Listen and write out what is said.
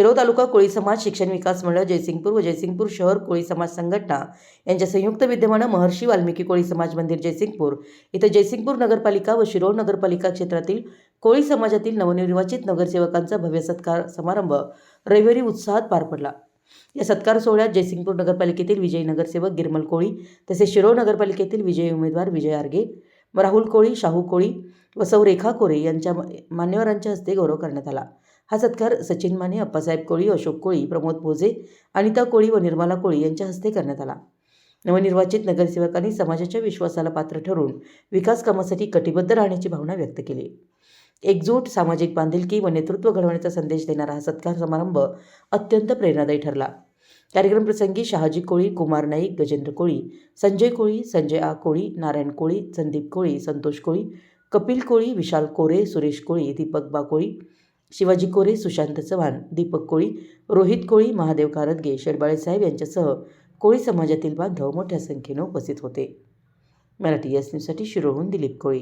शिरोळ तालुका कोळी समाज शिक्षण विकास मंडळ जयसिंगपूर व जयसिंगपूर शहर कोळी समाज संघटना यांच्या संयुक्त विद्यमानं महर्षी वाल्मिकी कोळी समाज मंदिर जयसिंगपूर. इथं जयसिंगपूर नगरपालिका व शिरोळ नगरपालिका क्षेत्रातील कोळी समाजातील नवनिर्वाचित नगरसेवकांचा भव्य सत्कार समारंभ रविवारी उत्साहात पार पडला. या सत्कार सोहळ्यात जयसिंगपूर नगरपालिकेतील विजयी नगरसेवक गिरमल कोळी तसेच शिरोळ नगरपालिकेतील विजयी उमेदवार विजय आर्गे राहुल कोळी शाहू कोळी व सौ रेखा कोरे यांच्या मान्यवरांच्या हस्ते गौरव करण्यात आला. हा सत्कार सचिन माने अप्पासाहेब कोळी अशोक कोळी प्रमोद भोजे अनिता कोळी व निर्मला कोळी यांच्या हस्ते करण्यात आला. नवनिर्वाचित नगरसेवकांनी समाजाच्या विश्वासाला पात्र ठरून विकास कामासाठी कटिबद्ध राहण्याची भावना व्यक्त केली. एकजूट सामाजिक बांधिलकी व नेतृत्व घडवण्याचा संदेश देणारा हा सत्कार समारंभ अत्यंत प्रेरणादायी ठरला. कार्यक्रमप्रसंगी शहाजी कोळी कुमार नाईक गजेंद्र कोळी संजय कोळी संजय आ कोळी नारायण कोळी संदीप कोळी संतोष कोळी कपिल कोळी विशाल कोरे सुरेश कोळी दीपक बाकोळी शिवाजी कोरे सुशांत चव्हाण दीपक कोळी रोहित कोळी महादेव कारदगे शेडबाळेसाहेब यांच्यासह कोळी समाजातील बांधव मोठ्या संख्येनं उपस्थित होते. मराठी एस न्यूजसाठी शिरोहून दिलीप कोळी.